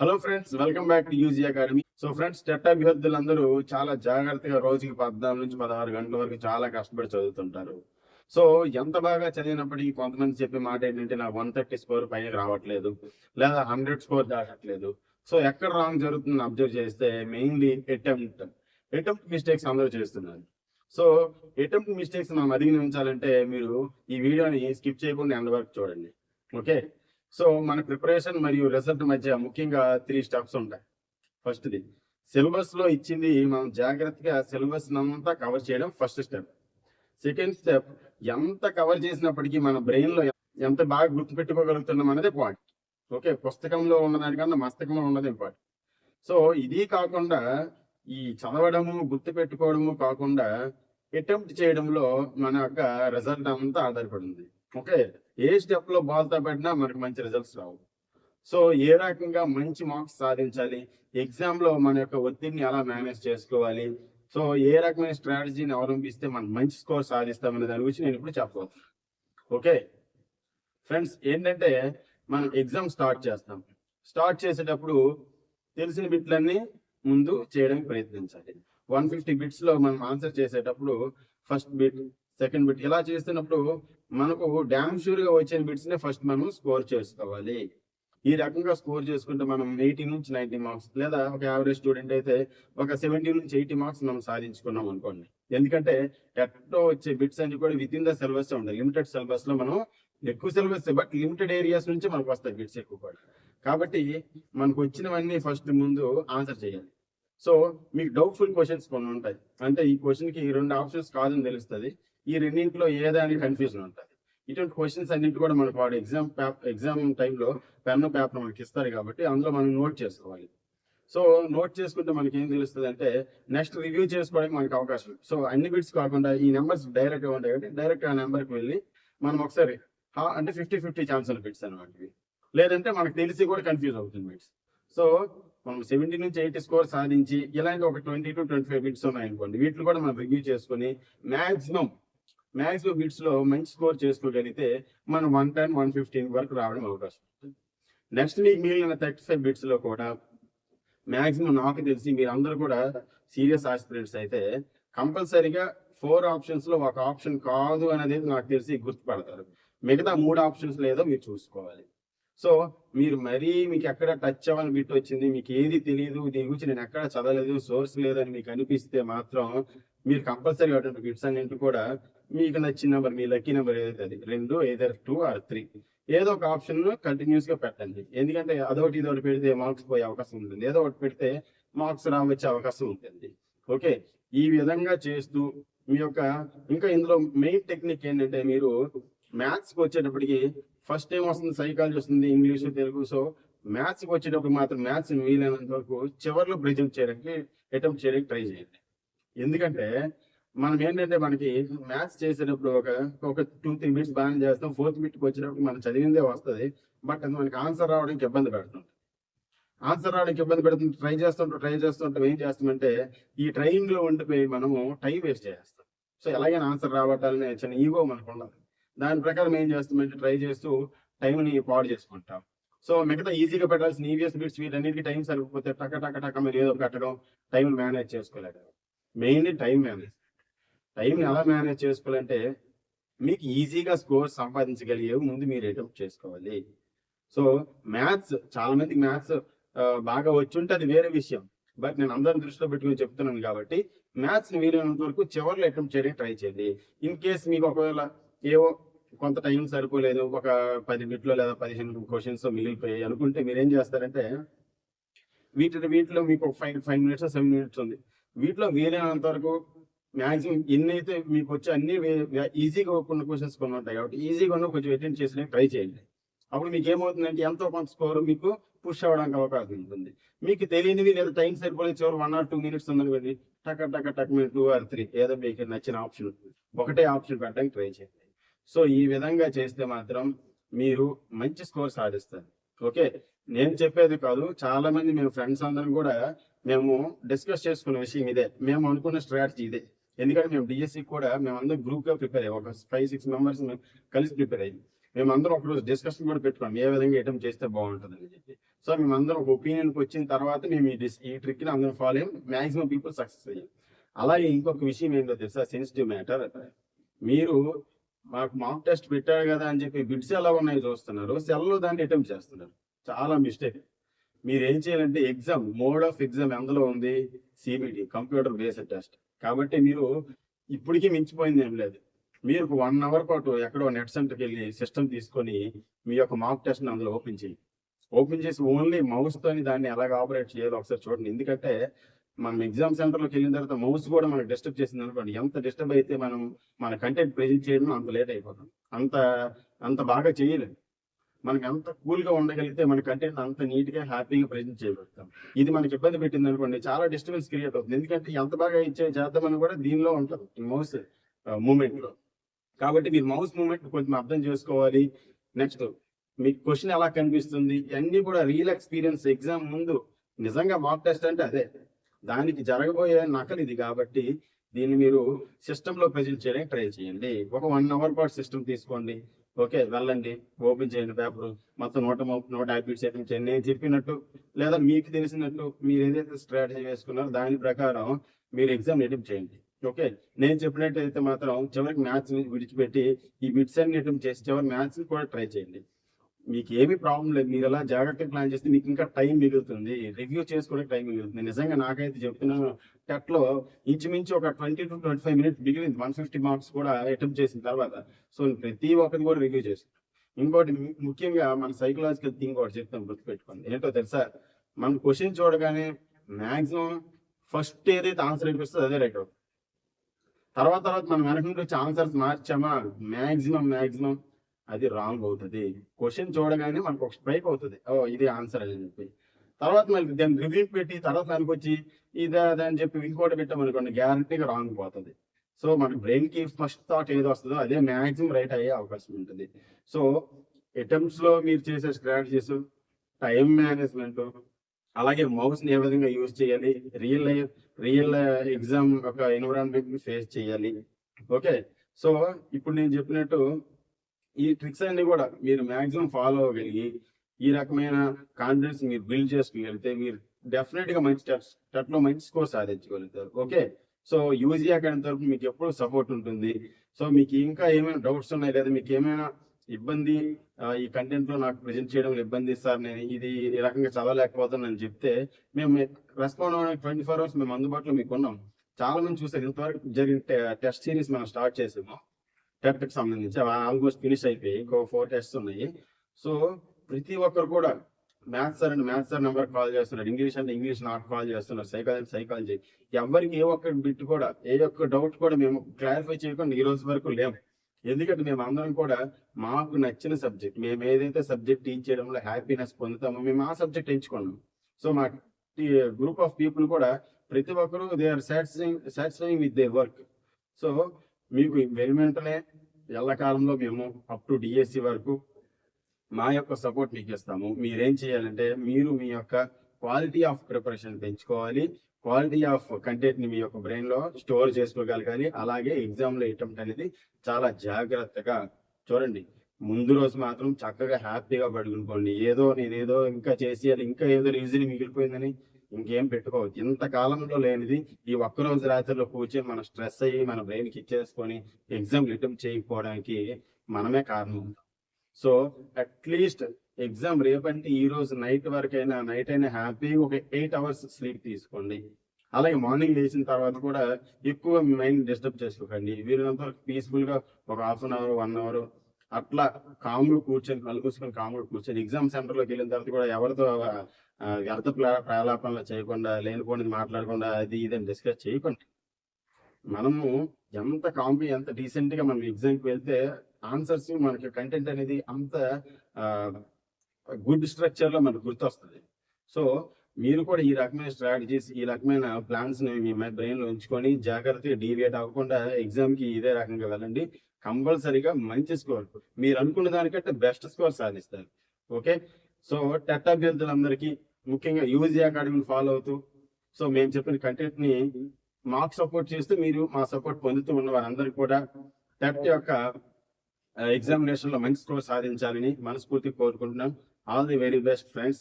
Hello friends welcome back to UG academy so friends TET అభ్యర్థులందరూ చాలా జాగ్రత్తగా రోజుకి పద్నాలుగు నుంచి పదహారు గంటల వరకు చాలా కష్టపడి చదువుతుంటారు. సో ఎంత బాగా చదివినప్పటికీ కొంతమంది చెప్పే మాట ఏంటంటే నాకు వన్ థర్టీ స్కోర్ పైన రావట్లేదు లేదా హండ్రెడ్ స్కోర్ దాటట్లేదు సో ఎక్కడ రాంగ్ జరుగుతుందని అబ్జర్వ్ చేస్తే మెయిన్లీ అటెంప్ట్ అటెంప్ట్ మిస్టేక్స్ అందరూ చేస్తున్నారు. సో అటెంప్ట్ మిస్టేక్స్ మనం అధిగమించాలంటే మీరు ఈ వీడియోని స్కిప్ చేయకుండా ఎండ వరకు చూడండి. ఓకే? సో మన ప్రిపరేషన్ మరియు రిజల్ట్ మధ్య ముఖ్యంగా త్రీ స్టెప్స్ ఉంటాయి. ఫస్ట్ది సిలబస్లో ఇచ్చింది మనం జాగ్రత్తగా సిలబస్ అంతా కవర్ చేయడం ఫస్ట్ స్టెప్. సెకండ్ స్టెప్ ఎంత కవర్ చేసినప్పటికీ మన బ్రెయిన్లో ఎంత బాగా గుర్తుపెట్టుకోగలుగుతున్నాం అనేది పాయింట్ ఓకే పుస్తకంలో ఉన్నదానికన్నా మస్తకంలో ఉన్నది ఇంపార్టెంట్ సో ఇది కాకుండా ఈ చదవడము గుర్తు పెట్టుకోవడము కాకుండా అటెంప్ట్ చేయడంలో మన యొక్క రిజల్ట్ అంతా ఆధారపడింది ఓకే ఏ స్టెప్లో బాల్తో పెట్టినా మనకు మంచి రిజల్ట్స్ రావు. సో ఏ రకంగా మంచి మార్క్స్ సాధించాలి? ఎగ్జామ్లో మన యొక్క ఒత్తిడిని ఎలా మేనేజ్ చేసుకోవాలి? సో ఏ రకమైన స్ట్రాటజీని అవలంబిస్తే మనం మంచి స్కోర్ సాధిస్తామనే దాని గురించి నేను ఇప్పుడు చెప్పవచ్చు ఓకే ఫ్రెండ్స్ ఏంటంటే మనం ఎగ్జామ్ స్టార్ట్ చేస్తాం. స్టార్ట్ చేసేటప్పుడు తెలిసిన బిట్లన్నీ ముందు చేయడానికి ప్రయత్నించాలి. వన్ ఫిఫ్టీ బిట్స్లో మనం ఆన్సర్ చేసేటప్పుడు ఫస్ట్ బిట్ సెకండ్ బిట్. ఇలా చేస్తున్నప్పుడు మనకు డ్యామ్ షూర్గా వచ్చిన బిట్స్నే ఫస్ట్ మనం స్కోర్ చేసుకోవాలి. ఈ రకంగా స్కోర్ చేసుకుంటే మనం ఎయిటీ నుంచి నైన్టీ మార్క్స్ లేదా ఒక యావరేజ్ స్టూడెంట్ అయితే ఒక సెవెంటీ నుంచి ఎయిటీ మార్క్స్ మనం సాధించుకున్నాం అనుకోండి. ఎందుకంటే ఎట్టో వచ్చే బిట్స్ అన్ని కూడా విత్ ఇన్ ద సిలబస్ ఉండాలి. లిమిటెడ్ సిలబస్లో మనం ఎక్కువ సిలబస్ బట్ లిమిటెడ్ ఏరియాస్ నుంచి మనకు వస్తాయి బిట్స్ ఎక్కువ కూడా. కాబట్టి మనకు వచ్చినవన్నీ ఫస్ట్ ముందు ఆన్సర్ చేయాలి. సో మీకు డౌట్ఫుల్ క్వశ్చన్స్ కొన్ని ఉంటాయి. అంటే ఈ క్వశ్చన్కి ఈ రెండు ఆప్షన్స్ కాదని తెలుస్తుంది. ఈ రెండింటిలో ఏదాని కన్ఫ్యూజన్ ఉంటుంది. ఇటువంటి క్వశ్చన్స్ అన్నింటి కూడా మనకు వాడు ఎగ్జామ్ ఎగ్జామ్ టైంలో పెన్ పేపర్ మనకి ఇస్తారు కాబట్టి అందులో మనం నోట్ చేసుకోవాలి. సో నోట్ చేసుకుంటే మనకి ఏం తెలుస్తుంది అంటే నెక్స్ట్ రివ్యూ చేసుకోవడానికి మనకి అవకాశం సో అన్ని బిట్స్ కాకుండా ఈ నెంబర్స్ డైరెక్ట్గా ఉంటాయి కాబట్టి డైరెక్ట్ ఆ నెంబర్కి వెళ్ళి మనం ఒకసారి అంటే ఫిఫ్టీ ఫిఫ్టీ ఛాన్స్ ఉన్న బిట్స్ అనమాట లేదంటే మనకు తెలిసి కూడా కన్ఫ్యూజ్ అవుతుంది బిట్స్ సో మనం సెవెంటీ నుంచి ఎయిటీ స్కోర్ సాధించి ఇలాంటి ఒక twenty to twenty five bits ఉన్నాయనుకోండి వీటిని కూడా మనం రివ్యూ చేసుకుని మాక్సిమం మాక్సిమం బిట్స్లో మంచి స్కోర్ చేసుకోగలిగితే మనం వన్ టెన్ వన్ ఫిఫ్టీన్ వరకు రావడం అవకాశం నెక్స్ట్ మీకు మిగిలిన థర్టీ ఫైవ్ బిట్స్లో కూడా మాక్సిమం నాకు తెలిసి మీరు అందరూ కూడా సీరియస్ ఆస్పిరెంట్స్ అయితే కంపల్సరీగా ఫోర్ ఆప్షన్స్లో ఒక ఆప్షన్ కాదు అనేది నాకు తెలిసి గుర్తుపడతారు. మిగతా మూడు ఆప్షన్స్ లేదో మీరు చూసుకోవాలి. సో మీరు మరీ మీకు ఎక్కడ టచ్ అవ్వని బిట్ వచ్చింది మీకు ఏది తెలియదు దీని గురించి నేను ఎక్కడ చదవలేదు సోర్స్ లేదని మీకు అనిపిస్తే మాత్రం మీరు కంపల్సరీ అటువంటి బిట్స్ అన్నింటి కూడా మీకు నచ్చిన నెంబర్ మీ లక్కీ నెంబర్ ఏదైతే అది రెండు ఏదర్ టూ ఆర్ త్రీ ఏదో ఒక ఆప్షన్ కంటిన్యూస్గా పెట్టండి. ఎందుకంటే అదొకటి ఇదొకటి పెడితే మార్క్స్ పోయే అవకాశం ఉంటుంది. ఏదో ఒకటి పెడితే మార్క్స్ రావచ్చే అవకాశం ఉంటుంది. ఓకే ఈ విధంగా చేస్తూ మీ యొక్క ఇంకా ఇందులో మెయిన్ టెక్నిక్ ఏంటంటే మీరు మ్యాథ్స్కి వచ్చేటప్పటికి ఫస్ట్ టైం వస్తుంది? సైకాలజీ వస్తుంది ఇంగ్లీష్ తెలుగు సో మ్యాథ్స్కి వచ్చేటప్పుడు మాత్రం మ్యాథ్స్ వీలైనంత వరకు చివరిలో ప్రెజెంట్ చేయడానికి అటెంప్ట్ చేయడానికి ట్రై చేయండి. ఎందుకంటే మనం ఏంటంటే మనకి మ్యాథ్స్ చేసేటప్పుడు ఒక ఒక టూ త్రీ మినిట్స్ బాగానే చేస్తాం. ఫోర్త్ మినిట్కి వచ్చేటప్పుడు మనం చదివిందే వస్తుంది. బట్ అది మనకి ఆన్సర్ రావడానికి ఇబ్బంది పెడుతుంది. ఆన్సర్ రావడానికి ఇబ్బంది పెడుతుంది. ట్రై చేస్తుంటాం ట్రై చేస్తుంటాం. ఏం చేస్తామంటే ఈ ట్రైనింగ్లో ఉండిపోయి మనము టైం వేస్ట్ చేస్తాం. సో ఎలాగైనా ఆన్సర్ రావటాలనే చిన్న ఈగో మనకు ఉండదు. దాని ప్రకారం ఏం చేస్తామంటే ట్రై చేస్తూ టైంని పాడు చేసుకుంటాం. సో మిగతా ఈజీగా పెట్టాల్సిన ఈవీఎస్ బిట్స్ వీటన్నిటికీ టైం సరిపోతే టక టక టక మీరు ఏదో కట్టడం టైం మేనేజ్ చేసుకోలేదు మెయిన్లీ టైం మేనేజ్ టైంని ఎలా మేనేజ్ చేసుకోవాలంటే మీకు ఈజీగా స్కోర్ సంపాదించగలిగేవి ముందు మీరు అటెంప్ట్ చేసుకోవాలి. సో మ్యాథ్స్ చాలా మందికి మ్యాథ్స్ బాగా వచ్చుంటే అది వేరే విషయం. బట్ నేను అందరిని దృష్టిలో పెట్టుకుని చెప్తున్నాను కాబట్టి మ్యాథ్స్ వీలైనంత వరకు చివరిలో అటెంప్ట్ చేయడానికి ట్రై చేయండి. ఇన్ కేస్ మీకు ఒకవేళ ఏవో కొంత టైం సరిపోలేదు ఒక పది మినిట్లో లేదా పదిహేను క్వశ్చన్స్ మిగిలిపోయాయి అనుకుంటే మీరు ఏం చేస్తారంటే వీటి వీటిలో మీకు ఒక five five minutes seven minutes ఉంది. వీటిలో వీలైనంత వరకు మాక్సిమం ఎన్ని అయితే మీకు వచ్చి అన్ని ఈజీగా కొన్ని క్వశ్చన్స్ కొన్ని ఉంటాయి కాబట్టి ఈజీగా ఉన్న కొంచెం అటెండ్ చేసి ట్రై చేయండి. అప్పుడు మీకు ఏమవుతుందంటే ఎంతో కొంత స్కోర్ మీకు పుష్ అవ్వడానికి అవకాశం ఉంటుంది. మీకు తెలియనివి లేదా టైం సరిపోలేదు చివరి వన్ ఆర్ టూ మినిట్స్ ఉందనుకోండి టక టక టక్ మినిట్ టూ ఆర్ త్రీ ఏదో మీకు నచ్చిన ఆప్షన్ ఒకటే ఆప్షన్ పెట్టడానికి ట్రై చేయండి. సో ఈ విధంగా చేస్తే మాత్రం మీరు మంచి స్కోర్ సాధిస్తారు. ఓకే? నేను చెప్పేది కాదు. చాలా మంది మేము ఫ్రెండ్స్ అందరం కూడా మేము డిస్కస్ చేసుకున్న విషయం ఇదే. మేము అనుకున్న స్ట్రాటజీ ఇదే. ఎందుకంటే మేము డిఎస్సి కూడా మేము గ్రూప్గా ప్రిపేర్ అయ్యాం. ఒక ఫైవ్ సిక్స్ మెంబర్స్ కలిసి ప్రిపేర్ అయ్యాం. మేమందరం ఒకరోజు డిస్కషన్ కూడా పెట్టుకున్నాం. ఏ విధంగా ఏటం చేస్తే బాగుంటుంది అని చెప్పి. సో మేమందరం ఒక ఒపీనియన్కి వచ్చిన తర్వాత మేము ఈ dis- ఈ ట్రిక్ని అందరం ఫాలో అయ్యాం. మాక్సిమం పీపుల్ సక్సెస్ అయ్యాం అలాగే ఇంకొక విషయం ఏంటో తెలుసా? సెన్సిటివ్ మ్యాటర్ మీరు మాకు మాక్ టెస్ట్ పెట్టారు కదా అని చెప్పి బిడ్స్ ఎలా ఉన్నాయో చూస్తున్నారు. సెల్లో దాన్ని అటెంప్ట్ చేస్తున్నారు. చాలా మిస్టేక్ మీరు ఏం చేయాలంటే ఎగ్జామ్ మోడ్ ఆఫ్ ఎగ్జామ్ ఎందులో ఉంది? సిబిటి కంప్యూటర్ బేస్డ్ టెస్ట్ కాబట్టి మీరు ఇప్పటికీ మించిపోయింది ఏం లేదు. మీరు ఒక వన్ అవర్ పాటు ఎక్కడో నెట్ సెంటర్కి వెళ్ళి సిస్టమ్ తీసుకొని మీ యొక్క మాక్ టెస్ట్ అందులో ఓపెన్ చేయండి. ఓపెన్ చేసి ఓన్లీ మౌస్ తోని దాన్ని ఎలాగ ఆపరేట్ చేయాలో ఒకసారి చూడండి. ఎందుకంటే మనం ఎగ్జామ్ సెంటర్లోకి వెళ్ళిన తర్వాత మౌస్ కూడా మనకు డిస్టర్బ్ చేసింది అనుకోండి. ఎంత డిస్టర్బ్ అయితే మనం మన కంటెంట్ ప్రెజెంట్ చేయడం అంత లేట్ అయిపోతాం. అంత అంత బాగా చేయలేదు మనకి ఎంత కూల్గా ఉండగలిగితే మన కంటెంట్ అంత నీట్గా హ్యాపీగా ప్రెజెంట్ చేయగలుగుతాం. ఇది మనకి ఇబ్బంది పెట్టింది అనుకోండి చాలా డిస్టర్బెన్స్ క్రియేట్ అవుతుంది. ఎందుకంటే ఎంత బాగా ఇచ్చే చేద్దామని కూడా దీనిలో ఉంటుంది ఈ మౌస్ మూమెంట్లో కాబట్టి మీరు మౌస్ మూమెంట్ కొంచెం అర్థం చేసుకోవాలి. నెక్స్ట్ మీకు క్వశ్చన్ ఎలా కనిపిస్తుంది? ఇవన్నీ కూడా రియల్ ఎక్స్పీరియన్స్ ఎగ్జామ్ ముందు నిజంగా మాక్ టెస్ట్ అంటే అదే. దానికి జరగబోయే నకలు ఇది కాబట్టి దీన్ని మీరు సిస్టంలో ప్రజెంట్ చేయడానికి ట్రై చేయండి. ఒక వన్ అవర్ పాటు సిస్టమ్ తీసుకోండి. ఓకే వెళ్ళండి. ఓపెన్ చేయండి పేపర్ మొత్తం నోట ముప్పై నూట యాభై చేయండి నేను చెప్పినట్టు లేదా మీకు తెలిసినట్టు మీరు ఏదైతే స్ట్రాటజీ వేసుకున్నారో దాని ప్రకారం మీరు ఎగ్జామ్ అటెంప్ట్ చేయండి. ఓకే నేను చెప్పినట్టయితే మాత్రం చివరికి మ్యాథ్స్ విడిచిపెట్టి ఈ బిట్స్ అన్ని అటెంప్ట్ చేసి చివరి మ్యాథ్స్ కూడా ట్రై చేయండి. మీకు ఏమీ ప్రాబ్లం లేదు. మీరు ఎలా జాగ్రత్తగా ప్లాన్ చేస్తే మీకు ఇంకా టైం మిగులుతుంది. రివ్యూ చేసుకోవడానికి టైం మిగులుతుంది. నిజంగా నాకైతే చెప్తున్నాను టెట్లో ఇంచుమించు ఒక twenty to twenty five minutes మిగిలింది. వన్ ఫిఫ్టీ మార్క్స్ కూడా అటెంప్ట్ చేసిన తర్వాత. సో ప్రతి ఒక్కరిని కూడా రివ్యూ చేస్తాను ఇంకోటి ముఖ్యంగా మన సైకలాజికల్ థింగ్ ఒకటి చెప్తాం గుర్తుపెట్టుకోండి. ఏంటో తెలుసా? మనం క్వశ్చన్ చూడగానే మ్యాక్సిమం ఫస్ట్ ఏదైతే ఆన్సర్ అనిపిస్తుందో అదే రైట్ అవుతుంది తర్వాత తర్వాత మనం వెనక నుండి వచ్చి ఆన్సర్స్ మార్చామా? మ్యాక్సిమం మ్యాక్సిమం అది రాంగ్ అవుతుంది. క్వశ్చన్ చూడగానే మనకు ఒక స్ట్రైక్ అవుతుంది. ఓ ఇది ఆన్సర్ అని చెప్పి. తర్వాత మనకి దాన్ని రివ్యూ పెట్టి తర్వాత దానికి వచ్చి ఇదే అని చెప్పి ఇంకోటి పెట్టామనుకోండి గ్యారంటీగా రాంగ్ పోతుంది. సో మన బ్రెయిన్కి ఫస్ట్ థాట్ ఏది వస్తుందో అదే మాక్సిమం రైట్ అయ్యే అవకాశం ఉంటుంది. సో అటెంప్ట్స్లో మీరు చేసే స్ట్రాటజీస్ టైం మేనేజ్మెంట్ అలాగే మౌస్ని ఏ విధంగా యూజ్ చేయాలి రియల్ లైఫ్ రియల్ ఎగ్జామ్ ఒక ఎన్విరాన్మెంట్ని ఫేస్ చేయాలి. ఓకే సో ఇప్పుడు నేను చెప్పినట్టు ఈ ట్రిక్స్ అన్ని కూడా మీరు మాక్సిమం ఫాలో అవ్వగలిగి ఈ రకమైన కాన్ఫిడెన్స్ మీరు బిల్డ్ చేసుకోగలిగితే మీరు డెఫినెట్గా మంచి టెట్లో మంచి స్కోర్ సాధించగలుగుతారు. ఓకే సో యూజీ అకాడమీ తరఫు మీకు ఎప్పుడు సపోర్ట్ ఉంటుంది. సో మీకు ఇంకా ఏమైనా డౌట్స్ ఉన్నాయి లేదా మీకు ఏమైనా ఇబ్బంది ఈ కంటెంట్లో నాకు ప్రజెంట్ చేయడంలో ఇబ్బంది సార్ నేను ఇది ఈ రకంగా చదవలేకపోతానని చెప్తే మేము రెస్పాండ్ అవ్వడానికి ట్వంటీ ఫోర్ అవర్స్ మేము అందుబాటులో మీకు ఉన్నాం చాలా మంది చూసారు. ఇంతవరకు జరిగిన టెస్ట్ సిరీస్ మనం స్టార్ట్ చేసాము. టెట్కి సంబంధించి ఆల్మోస్ట్ ఫినిష్ అయిపోయి ఇంకో ఫోర్ టెస్ట్ ఉన్నాయి. సో ప్రతి ఒక్కరు కూడా maths sir and maths sir number call చేస్తున్నారు. ఇంగ్లీష్ అంటే ఇంగ్లీష్ నాట్ కాల్ చేస్తున్నారు. సైకాలజీ సైకాలజీ ఎవరికి ఏ ఒక్క బిట్ కూడా ఏ ఒక్క డౌట్ కూడా మేము క్లారిఫై చేయకుండా ఈ రోజు వరకు లేము ఎందుకంటే మేము అందరం కూడా మాకు నచ్చిన సబ్జెక్ట్ మేము ఏదైతే సబ్జెక్ట్ టీచ్ చేయడంలో హ్యాపీనెస్ పొందుతామో మేము ఆ సబ్జెక్ట్ ఎంచుకున్నాం. సో మా గ్రూప్ ఆఫ్ పీపుల్ కూడా ప్రతి ఒక్కరు they are satisfying satisfying with they work so మీకు వెంటనే ఎల్లకాలంలో మేము అప్ టు డిఎస్సి వరకు మా యొక్క సపోర్ట్ మీకు ఇస్తాము. మీరేం చేయాలంటే మీరు మీ యొక్క క్వాలిటీ ఆఫ్ ప్రిపరేషన్ పెంచుకోవాలి. క్వాలిటీ ఆఫ్ కంటెంట్ని మీ యొక్క బ్రెయిన్లో స్టోర్ చేసుకోగలగాలి అలాగే ఎగ్జామ్లో అటెంప్ట్ అనేది చాలా జాగ్రత్తగా చూడండి. ముందు రోజు మాత్రం చక్కగా హ్యాపీగా పడుకునుకోండి ఏదో నేనేదో ఇంకా చేసేయాలి ఇంకా ఏదో రీజన్ మిగిలిపోయిందని ఇంకేం పెట్టుకోవద్దు. ఇంత కాలంలో లేనిది ఈ ఒక్క రోజు రాత్రిలో కూర్చొని మనం స్ట్రెస్ అయ్యి మన బ్రెయిన్కి ఇచ్చేసుకొని ఎగ్జామ్ అటెంప్ట్ చేయకపోవడానికి మనమే కారణం. సో అట్లీస్ట్ ఎగ్జామ్ రేపంటే ఈ రోజు నైట్ వరకైనా నైట్ అయినా హ్యాపీగా ఒక ఎయిట్ అవర్స్ స్లీప్ తీసుకోండి. అలాగే మార్నింగ్ లేచిన తర్వాత కూడా ఎక్కువ మైండ్ డిస్టర్బ్ చేసుకోకండి. వీరినంత పీస్ఫుల్గా ఒక half an hour one hour అట్లా కాములు కూర్చొని కళ్ళు కాములు కూర్చొని ఎగ్జామ్ సెంటర్లోకి వెళ్ళిన తర్వాత కూడా ఎవరితో వ్యర్థ ప్రా- ప్రాలాపనలు చేయకుండా లేనిపోని మాట్లాడకుండా అది ఇది అని డిస్కస్ చేయకుండా మనము ఎంత కాంపి ఎంత డీసెంట్గా మనం ఎగ్జామ్కి వెళ్తే ఆన్సర్స్ మనకి కంటెంట్ అనేది అంత గుడ్ స్ట్రక్చర్లో మనకు గుర్తొస్తుంది. సో మీరు కూడా ఈ రకమైన స్ట్రాటజీస్ ఈ రకమైన ప్లాన్స్ని మీ బ్రెయిన్లో ఉంచుకొని జాగ్రత్తగా డీవియేట్ అవ్వకుండా ఎగ్జామ్కి ఇదే రకంగా వెళ్ళండి. కంపల్సరీగా మంచి స్కోర్. మీరు అనుకున్న దానికంటే బెస్ట్ స్కోర్ సాధిస్తారు. ఓకే? సో టెట్ అభ్యర్థులందరికీ ముఖ్యంగా యూజీ అకాడమీని ఫాలో అవుతూ సో మేము చెప్పిన కంటెంట్ని మాకు సపోర్ట్ చేస్తూ మీరు మా సపోర్ట్ పొందుతూ ఉన్న వారందరికీ కూడా టెట్ యొక్క ఎగ్జామినేషన్లో మంచి స్కోర్ సాధించాలని మనస్ఫూర్తి కోరుకుంటున్నాం. All the very best friends